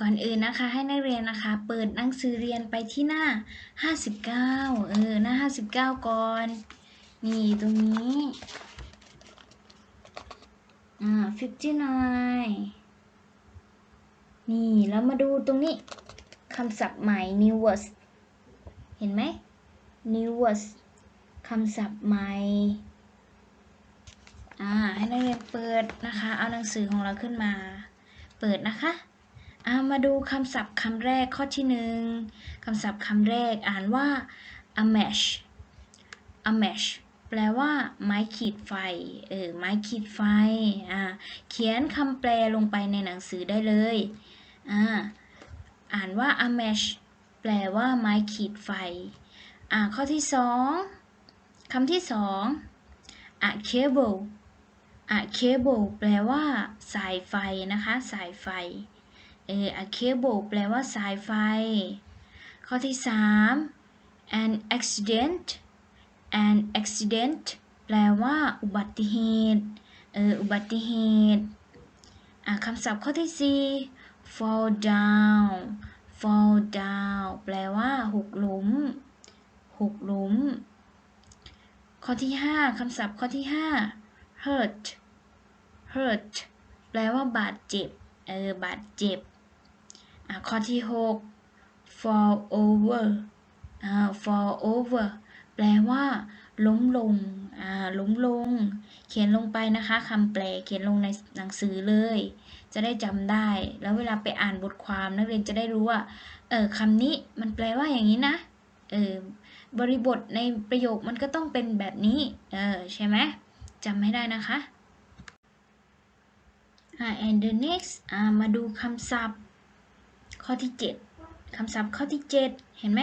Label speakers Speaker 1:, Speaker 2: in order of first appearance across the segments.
Speaker 1: ก่อนอื่นนะคะให้นักเรียนนะคะ เปิดหนังสือเรียนไปที่หน้า 59 เออ หน้า 59 ก่อน นี่ ตรงนี้ อ่า59นี่ แล้วมาดูตรงนี้คำศัพท์ใหม่ new words เห็นไหม new words คำศัพท์ใหม่ อ่า ให้นักเรียนเปิดนะคะ เอาหนังสือของเราขึ้นมา เปิดนะคะ อ่ามาดูคำศัพท์คำแรกข้อที่หนึ่งคำศัพท์คำแรกอ่านว่า a mesh a mesh แปลว่า ไม้ขีดไฟ เออ ไม้ขีดไฟ อ่า เขียนคำแปลลงไปในหนังสือได้เลย อ่า อ่านว่า a mesh แปลว่า ไม้ขีดไฟ อ่า ข้อที่สองคำที่สอง a cable a cable แปลว่า สายไฟนะคะ สายไฟ เออ a cable แปลว่าสายไฟ ข้อที่สาม an accident an accident แปลว่าอุบัติเหตุ เออ อุบัติเหตุ อะคำศัพท์ข้อที่สี่ fall down fall down แปลว่าหกหลุมหกหลุม ข้อที่ห้าคำศัพท์ข้อที่ห้า hurt hurt แปลว่าบาดเจ็บ เออ บาดเจ็บ ข้อที่ 6 fall over fall over แปลว่า ล้มลงล้มลง เขียนลงไปนะคะคำแปลเขียนลงในหนังสือเลย จะได้จำได้ แล้วเวลาไปอ่านบทความนักเรียนจะได้รู้ว่า เออคำนี้มันแปลว่าอย่างนี้นะ เออบริบทในประโยคมันก็ต้องเป็นแบบนี้ เออใช่ไหมจำให้ได้นะคะ and the next มาดูคำศัพท์ ข้อที่ 7 คำศัพท์ข้อที่ 7 เห็นไหม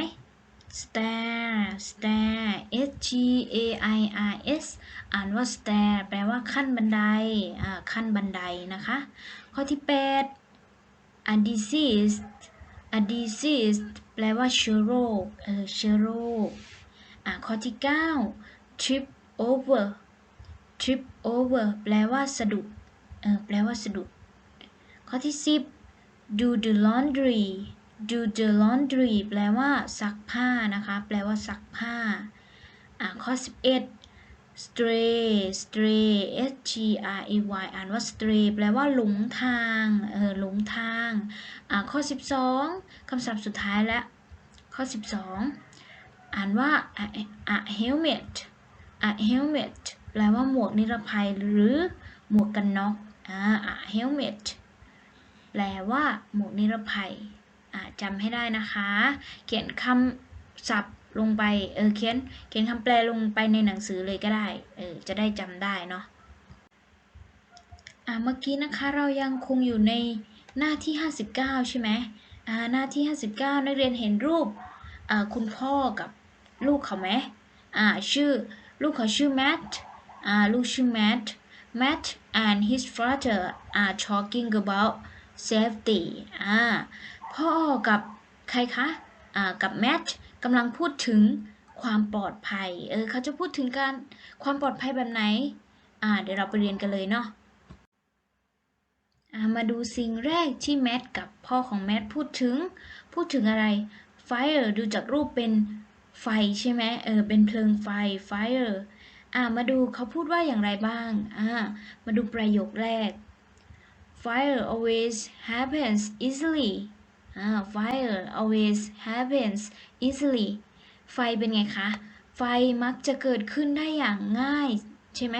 Speaker 1: stair stair s t a i r s อ่านว่า stair แปลว่าขั้นบันไดอ่าขั้นบันไดนะคะ ข้อที่ 8 a disease a disease แปลว่าเชื้อโรคเออเชื้อโรคอ่าข้อที่ 9 trip over trip over แปลว่าสะดุดเออแปลว่าสะดุด ข้อที่ 10 do the laundry do the laundry แปลว่าซักผ้านะคะ แปลว่าซักผ้า อ่าข้อ 11 stray stray s t r a y อ่านว่า stray แปลว่าหลงทาง เออหลงทาง อ่าข้อ 12 คำศัพท์สุดท้ายแล้วข้อ 12 อ่านว่า a, a helmet a helmet แปลว่าหมวกนิรภัยหรือหมวกกันน็อกอ่า a helmet แปลว่าหมวกนิรภัยจำให้ได้นะคะ เขียนคำศัพท์ลงไป เออ เขียน เขียนคำแปลลงไปในหนังสือเลยก็ได้ เออ จะได้จำได้เนาะอ่าเมื่อกี้นะคะเรายังคงอยู่ในหน้าที่ 59 ใช่ไหมอ่า หน้าที่ 59 นักเรียนเห็นรูปอ่าคุณพ่อกับลูกเขาไหมอ่า ชื่อ ลูกเขาชื่อแมทอ่า ลูกชื่อแมท Matt and his father are talking about safety อ่าพ่อกับใครคะอ่ากับแมทกำลังพูดถึงความปลอดภัย เออเขาจะพูดถึงการความปลอดภัยแบบไหน อ่า เดี๋ยวเราไปเรียนกันเลยเนาะอ่ามาดูสิ่งแรกที่แมทกับพ่อของแมทพูดถึง พูดถึงอะไร fire ดูจากรูปเป็นไฟใช่ไหมเออ เป็นเพลิงไฟ fire อ่า มาดูเขาพูดว่าอย่างไรบ้าง อ่า มาดูประโยคแรก fire always happens easily อ่า fire always happens easily ไฟเป็นไงคะ ไฟมักจะเกิดขึ้นได้อย่างง่าย ใช่ไหม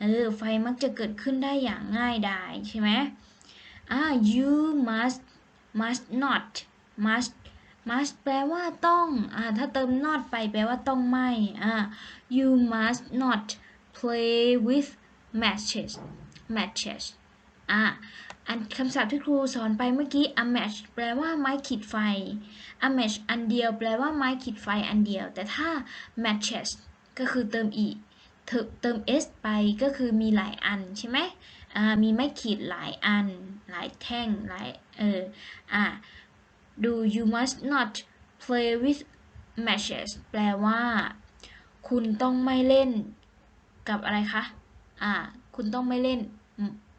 Speaker 1: เออ ไฟมักจะเกิดขึ้นได้อย่างง่ายดายใช่ไหมอ่า you must must not must must แปลว่าต้องอ่าถ้าเติม not ไปแปลว่าต้องไม่อ่า you must not play with matches matches อ่าอันคำศัพท์ที่ครูสอนไปเมื่อกี้ a match แปลว่าไม้ขีดไฟ a match อันเดียว แปลว่าไม้ขีดไฟอันเดียว แต่ถ้า matches ก็คือเติม e เติมเติม s ไปก็คือมีหลายอันใช่ไหมมีไม้ขีดหลายอัน หลายแท่ง หลาย เออ อ่าดู you must not play with matches แปลว่า คุณต้องไม่เล่นกับอะไรคะ อ่าคุณต้องไม่เล่น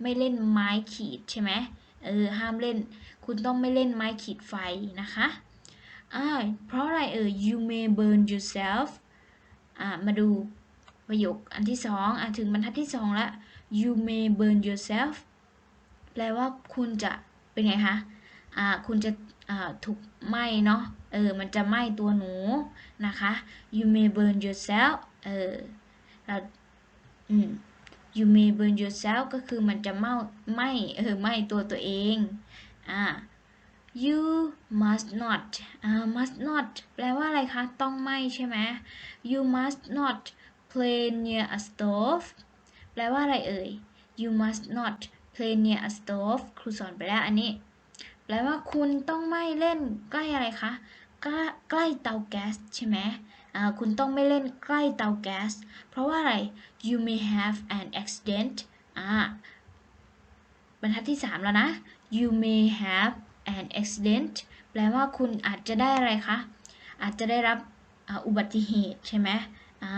Speaker 1: ไม่เล่นไม้ขีดใช่ไหมเออห้ามเล่น คุณต้องไม่เล่นไม้ขีดไฟนะคะอ่าเพราะอะไรเออ you may burn yourself อ่ามาดูประโยคอันที่สองอะถึงบรรทัดที่สองแล้ว you may burn yourself แปลว่าคุณจะเป็นไงคะอ่าคุณจะอ่าถูกไหมเนาะเออมันจะไหม้ตัวหนูนะคะ you may burn yourself เออเราอืม you may burn yourself ก็คือมันจะเมาไหมเออไหมตัวตัวเองอ่า you must not อ่า must not แปลว่าอะไรคะ ต้องไม่ใช่ไหม you must not play near a stove แปลว่าอะไรเอ่ย you must not play near a stove ครูสอนไปแล้วอันนี้ แปลว่าคุณต้องไม่เล่นใกล้อะไรคะ ใกล้เตาแก๊สใช่ไหม คุณต้องไม่เล่นใกล้เตาแก๊ส เพราะว่าอะไร you may have an accident อ่าบรรทัดที่ 3 แล้วนะ you may have an accident แปลว่าคุณอาจจะได้อะไรคะ อาจจะได้รับอุบัติเหตุใช่ไหมอ่า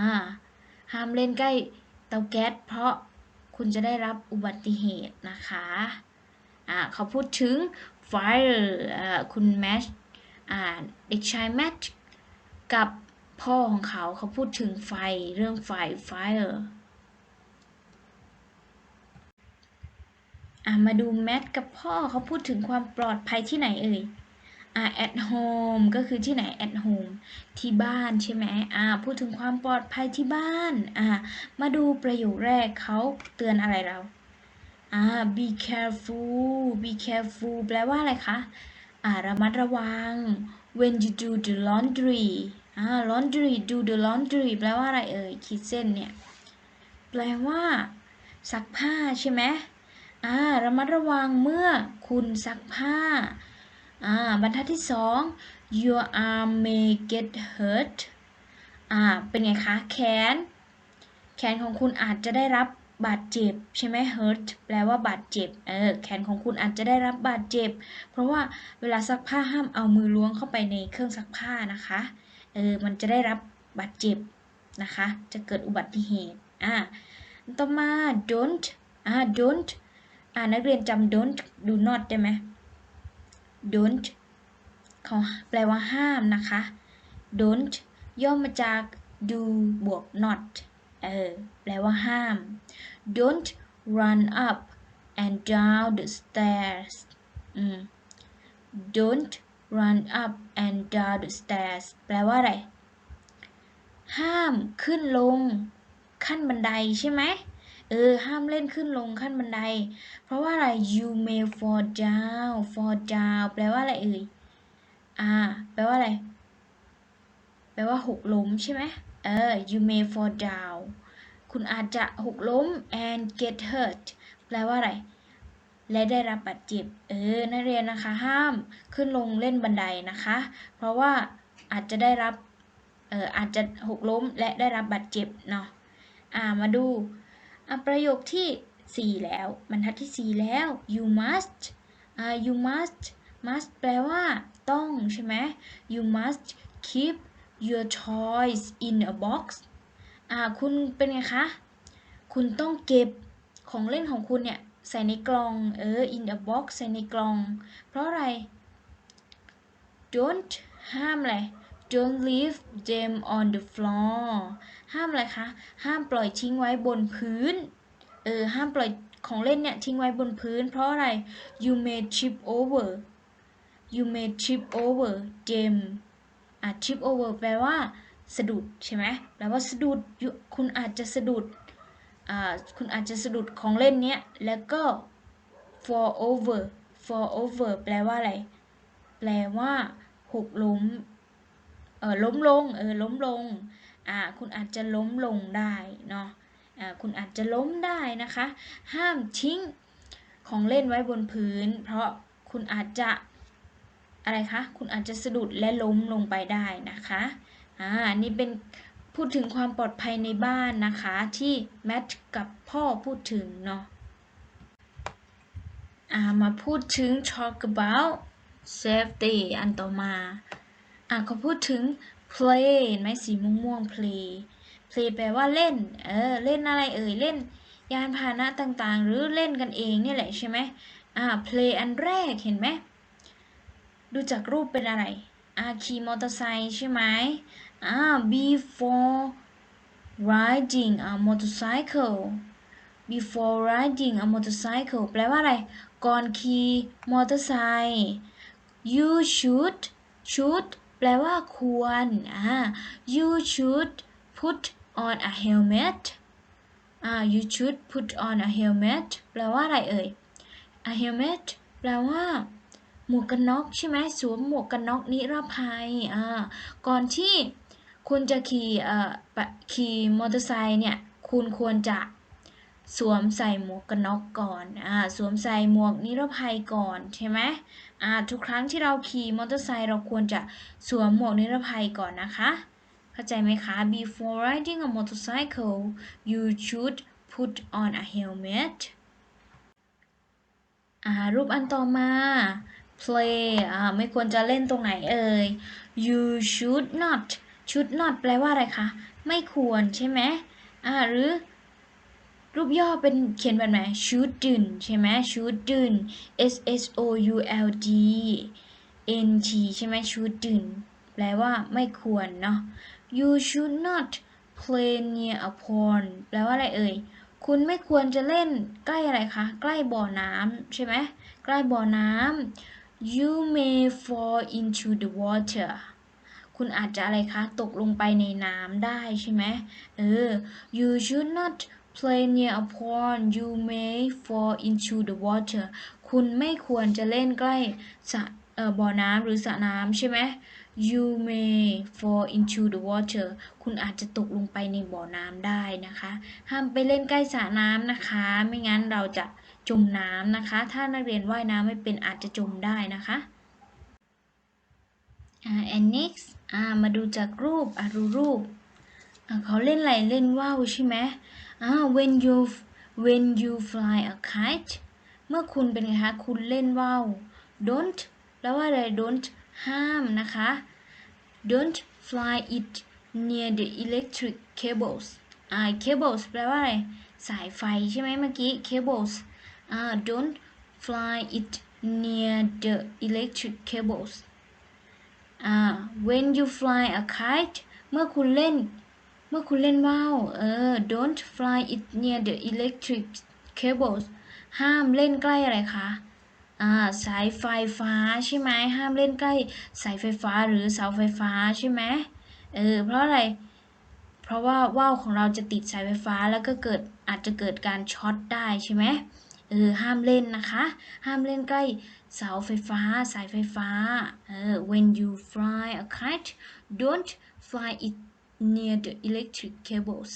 Speaker 1: ห้ามเล่นใกล้เตาแก๊สเพราะคุณจะได้รับอุบัติเหตุนะคะอ่าเขาพูดถึง fire คุณแมชอ่เด็กชายแมทกับ พ่อของเขาเขาพูดถึงไฟเรื่องไฟ fire อะมาดูแมทกับพ่อเขาพูดถึงความปลอดภัยที่ไหนเอ่ยอ่า at home ก็คือที่ไหน at home ที่บ้านใช่ไหมอ่าพูดถึงความปลอดภัยที่บ้านอ่ามาดูประโยคแรกเขาเตือนอะไรเราอ่า be careful be careful แปลว่าอะไรคะ อ่าระมัดระวัง when you do the laundry อ่า laundry do the laundry แปลว่าอะไรเอ่ยขีดเส้นเนี่ย แปลว่าซักผ้าใช่ไหมอ่าระมัดระวังเมื่อคุณซักผ้าอ่าบรรทัดที่สอง your arm may get hurt อ่าเป็นไงคะแขน แขนของคุณอาจจะได้รับบาดเจ็บใช่ไหม hurt แปลว่าบาดเจ็บ เออ แขนของคุณอาจจะได้รับบาดเจ็บ เพราะว่าเวลาซักผ้าห้ามเอามือล้วงเข้าไปในเครื่องซักผ้านะคะ ออมันจะได้รับบาดเจ็บนะคะ จะเกิดอุบัติเหตุอ่าต่อมา don't อ่า don't อ่านักเรียนจำ don't do not ได้ไหม don't เขาแปลว่าห้ามนะคะ don't ย่อมาจาก do บวก not เออแปลว่าห้าม don't run up and down the stairs อืม don't run up and down the stairs แปลว่าอะไร ห้ามขึ้นลง ขั้นบันไดใช่ไหมเออ ห้ามเล่นขึ้นลงขั้นบันได เพราะว่าอะไร you may fall down fall down แปลว่าอะไรเอ่ย อ่า แปลว่าอะไร แปลว่าหกล้มใช่ไหมเออ you may fall down คุณอาจจะหกล้ม and get hurt แปลว่าอะไร และได้รับบาดเจ็บ เออ นักเรียนนะคะ ห้ามขึ้นลงเล่นบันไดนะคะ เพราะว่าอาจจะได้รับ เอออาจจะหกล้มและได้รับบาดเจ็บเนาะ อ่า มาดูอะประโยคที่ 4 แล้ว บรรทัดที่ 4 แล้ว you must อ่า you must must แปลว่า ต้องใช่ไหม you must keep your toys in a box อ่า คุณเป็นไงคะ คุณต้องเก็บของเล่นของคุณเนี่ย ใส่ในกล่อง เออ in a box ใส่ในกล่อง เพราะอะไร don't ห้ามอะไร don't leave them on the floor ห้ามอะไรคะ ห้ามปล่อยทิ้งไว้บนพื้น เออ ห้ามปล่อยของเล่นเนี่ยทิ้งไว้บนพื้น เพราะอะไร you may trip over you may trip over them อะ trip over แปลว่าสะดุดใช่ไหมแปลว่าสะดุด คุณอาจจะสะดุด คุณอาจจะสะดุดของเล่นเนี้ย แล้วก็ fall over fall over แปลว่าอะไร แปลว่าหกล้ม เออล้มลง เออล้มลง อ่า คุณอาจจะล้มลงได้เนาะ อ่า คุณอาจจะล้มได้นะคะ ห้ามทิ้งของเล่นไว้บนพื้น เพราะคุณอาจจะอะไรคะ คุณอาจจะสะดุดและล้มลงไปได้นะคะ อ่า นี่เป็น พูดถึงความปลอดภัยในบ้านนะคะ ที่แมทกับพ่อพูดถึงเนาะอ่ามาพูดถึง talk about safety อันต่อมาอะเขาพูดถึง play เห็นไหมสีม่วงม่วง play play แปลว่าเล่น เออ เล่นอะไรเอ่ย เล่นยานพาหนะต่างๆ หรือเล่นกันเองเนี่ยแหละใช่ไหมอ่า play อันแรกเห็นไหม ดูจากรูปเป็นอะไร อ่าขี่มอเตอร์ไซค์ใช่ไหม อ่า before riding a motorcycle before riding a motorcycle แปลว่าอะไร ก่อนขี่มอเตอร์ไซค์ you should should แปลว่าควรอ่า you should put on a helmet อ่า you should put on a helmet แปลว่าอะไรเอ่ย a helmet แปลว่า หมวกกันน็อกใช่ไหมสวมหมวกกันน็อกนิรภัยอ่าก่อนที่ คุณจะขี่เอ่อขี่มอเตอร์ไซค์เนี่ย คุณควรจะสวมใส่หมวกกันน็อกก่อน อ่า สวมใส่หมวกนิรภัยก่อนใช่ไหมอ่า ทุกครั้งที่เราขี่มอเตอร์ไซค์เราควรจะสวมหมวกนิรภัยก่อนนะคะ เข้าใจไหมคะ before riding a motorcycle you should put on a helmet อ่า รูปอันต่อมา play อ่า ไม่ควรจะเล่นตรงไหนเอ่ย you should not should not แปลว่าอะไรคะ ไม่ควรใช่ไหมอ่าหรือ รูปย่อเป็นเขียนแบบไหน shouldn't ใช่ไหม shouldn't s s o u l d n t ใช่ไหม shouldn't แปลว่าไม่ควรเนาะ you should not play near a pond แปลว่าอะไรเอ่ย คุณไม่ควรจะเล่นใกล้อะไรคะ ใกล้บ่อน้ำใช่ไหม ใกล้บ่อน้ำ you may fall into the water คุณอาจจะอะไรคะ ตกลงไปในน้ำได้ใช่ไหมเออ you should not play near a pond you may fall into the water คุณไม่ควรจะเล่นใกล้สระบ่อน้ำหรือสระน้ำใช่ไหม you may fall into the water คุณอาจจะตกลงไปในบ่อน้ำได้นะคะ ห้ามไปเล่นใกล้สระน้ำนะคะ ไม่งั้นเราจะจมน้ำนะคะ ถ้านักเรียนว่ายน้ำไม่เป็นอาจจะจมได้นะคะ and next อ่ามาดูจากรูปอ่าดูรูปอ่าเขาเล่นอะไรเล่นว่าวใช่ไหมอ่า when you when you fly a kite เมื่อคุณเป็นไงคะ คุณเล่นว่าว don't แล้วว่าอะไร don't ห้ามนะคะ don't fly it near the electric cables อ่า cables แปลว่าอะไร สายไฟใช่ไหมเมื่อกี้ cables อ่า don't fly it near the electric cables อ่า when you fly a kite เมื่อคุณเล่น เมื่อคุณเล่นว่าวเออ don't fly it near the electric cables ห้ามเล่นใกล้อะไรคะอ่าสายไฟฟ้าใช่ไหมห้ามเล่นใกล้สายไฟฟ้าหรือเสาไฟฟ้าใช่ไหมเออเพราะอะไร เพราะว่าว่าวของเราจะติดสายไฟฟ้าแล้วก็เกิดอาจจะเกิดการช็อตได้ใช่ไหม เออห้ามเล่นนะคะ ห้ามเล่นใกล้เสาไฟฟ้า สายไฟฟ้าเออ when you fly a kite don't fly it near the electric cables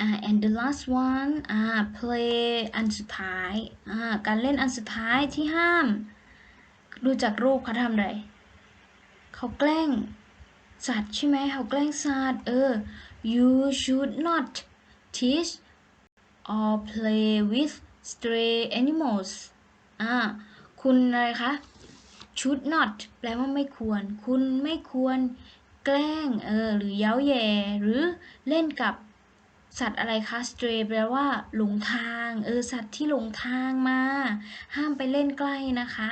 Speaker 1: อ่า and the last one อ่า play อันสุดท้ายอ่าการเล่นอันสุดท้ายที่ห้าม ดูจากรูปเขาทำอะไรเขาแกล้งสัตว์ใช่ไหมเขาแกล้งสัตว์เออ you should not teach or play with stray animals อ่า คุณอะไรคะ should not แปลว่าไม่ควร คุณไม่ควรแกล้ง เออ หรือเย้าแย่หรือเล่นกับสัตว์อะไรคะ stray แปลว่าหลงทาง เออ สัตว์ที่หลงทางมา ห้ามไปเล่นใกล้นะคะ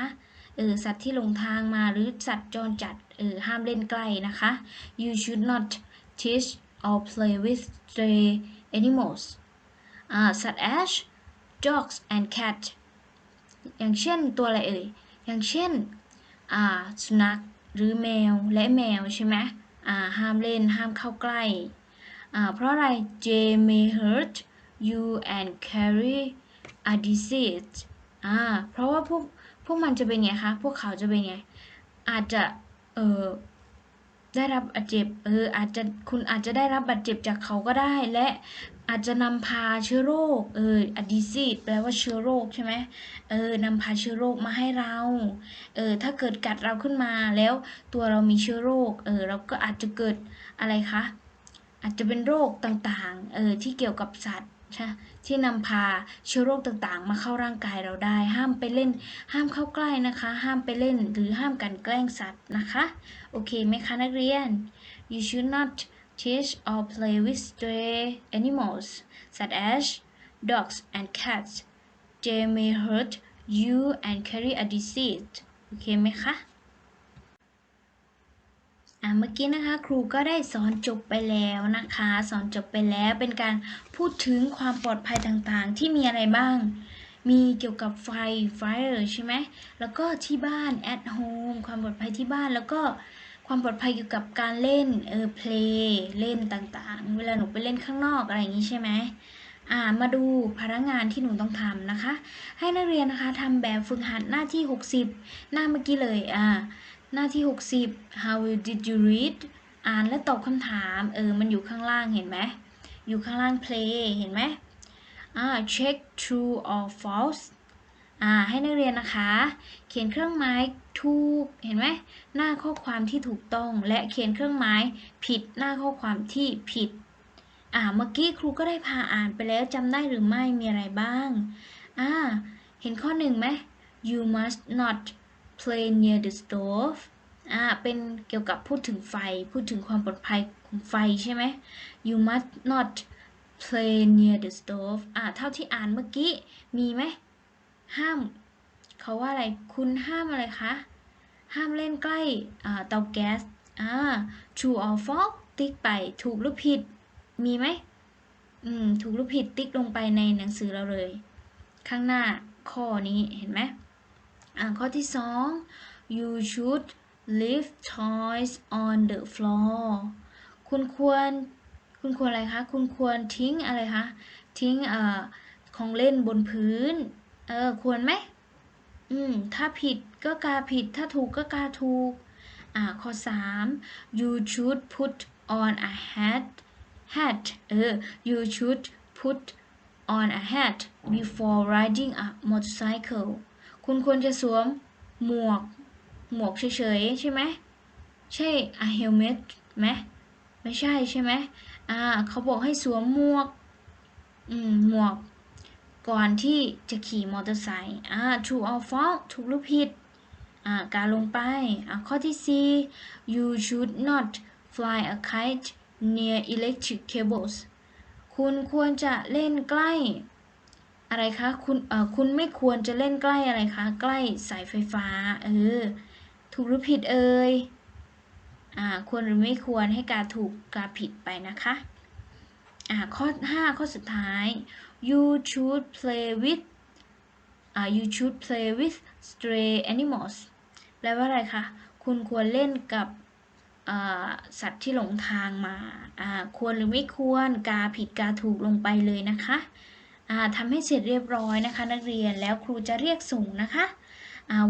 Speaker 1: เออ สัตว์ที่หลงทางมาหรือสัตว์จรจัด เออ ห้ามเล่นใกล้นะคะ you should not teach or play with stray animals such as dogs and cats อย่างเช่นตัวอะไรเอ่ย อย่างเช่นสุนัขหรือแมวและแมวใช่ไหมห้ามเล่นห้ามเข้าใกล้ เพราะอะไร they may hurt you and carry a disease เพราะว่าพวกพวกมันจะเป็นไงคะ พวกเขาจะเป็นไง อาจจะเออได้รับบาดเจ็บ เอออาจจะคุณอาจจะได้รับบาดเจ็บจากเขาก็ได้ และ อาจจะนำพาเชื้อโรค เออ a disease แปลว่าเชื้อโรคใช่ไหมเออนำพาเชื้อโรคมาให้เรา เออ ถ้าเกิดกัดเราขึ้นมาแล้วตัวเรามีเชื้อโรค เออ เราก็อาจจะเกิดอะไรคะ อาจจะเป็นโรคต่างๆ เออ ที่เกี่ยวกับสัตว์ใช่ที่นำพาเชื้อโรคต่างๆ มาเข้าร่างกายเราได้ ห้ามไปเล่น ห้ามเข้าใกล้นะคะ ห้ามไปเล่น หรือห้ามกันแกล้งสัตว์นะคะ โอเคไหมคะนักเรียน you should not teach or play with stray animals such as dogs and cats they may hurt you and carry a disease โอเคไหมคะอ่าเมื่อกี้นะคะครูก็ได้สอนจบไปแล้วนะคะ สอนจบไปแล้วเป็นการพูดถึงความปลอดภัยต่างๆ ที่มีอะไรบ้าง มีเกี่ยวกับไฟ fire ใช่ไหมแล้วก็ที่บ้าน at home ความปลอดภัยที่บ้านแล้วก็ ความปลอดภัยเกี่ยวกับการเล่นเออ play เล่นต่างๆ เวลาหนูไปเล่นข้างนอกอะไรอย่างนี้ใช่ไหมอ่ามาดูพนักงานที่หนูต้องทำนะคะ ให้นักเรียนนะคะทำแบบฝึกหัดหน้าที่ 60 หน้าเมื่อกี้เลยอ่าหน้าที่ 60 how did you read อ่านและตอบคำถามเออมันอยู่ข้างล่างเห็นไหมอยู่ข้างล่าง play เห็นไหมอ่า check true or false อ่าให้นักเรียนนะคะ เขียนเครื่องหมาย ถูก เห็นไหมหน้าข้อความที่ถูกต้องและเขียนเครื่องหมายผิดหน้าข้อความที่ผิด อ่า เมื่อกี้ครูก็ได้พาอ่านไปแล้วจำได้หรือไม่มีอะไรบ้าง อ่า เห็นข้อหนึ่งไหม you must not play near the stove อ่า เป็นเกี่ยวกับพูดถึงไฟ พูดถึงความปลอดภัยของไฟใช่ไหม you must not play near the stove อ่า เท่าที่อ่านเมื่อกี้ มีไหม ห้าม เขาว่าอะไรคุณห้ามอะไรคะห้ามเล่นใกล้เตาแก๊สอ่า true or false ติ๊กไปถูกหรือผิด มีไหมอืมถูกหรือผิดติ๊กลงไปในหนังสือเราเลย ข้างหน้าข้อนี้เห็นไหมอ่าข้อที่สอง you should leave toys on the floor คุณควร คุณควรอะไรคะ คุณควรทิ้งอะไรคะ ทิ้งเอ่อของเล่นบนพื้น เออ ควรไหม อืม ถ้าผิดก็กาผิด ถ้าถูกก็กาถูก อ่า ข้อสาม you should put on a hat hat เออ you should put on a hat before riding a motorcycle คุณควรจะสวมหมวก หมวกเฉยๆ ใช่ไหม ใช่ a helmet ไหมไม่ใช่ใช่ไหมอ่า เขาบอกให้สวมหมวก อืม หมวก ก่อนที่จะขี่มอเตอร์ไซค์อ่า true or false ถูกหรือผิดอ่าการลงไปอ่าข้อที่สี่ you should not fly a kite near electric cables คุณควรจะเล่นใกล้อะไรคะคุณเอ่อคุณไม่ควรจะเล่นใกล้อะไรคะใกล้สายไฟฟ้าเออถูกหรือผิดเอ่ยอ่าควรหรือไม่ควรให้การถูกการผิดไปนะคะ อ่าข้อ 5 ข้อสุดท้าย you should play with อ่า you should play with stray animals แปลว่าอะไรคะ คุณควรเล่นกับสัตว์ที่หลงทางมาควรหรือไม่ควรกาผิดกาถูกลงไปเลยนะคะทำให้เสร็จเรียบร้อยนะคะ นักเรียนแล้วครูจะเรียกส่งนะคะ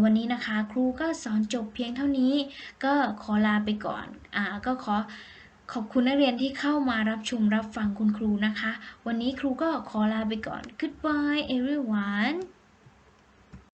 Speaker 1: วันนี้นะคะครูก็สอนจบเพียงเท่านี้ ก็ขอลาไปก่อนอก็ขอ ขอบคุณนักเรียนที่เข้ามารับชมรับฟังคุณครูนะคะ วันนี้ครูก็ขอลาไปก่อน goodbye everyone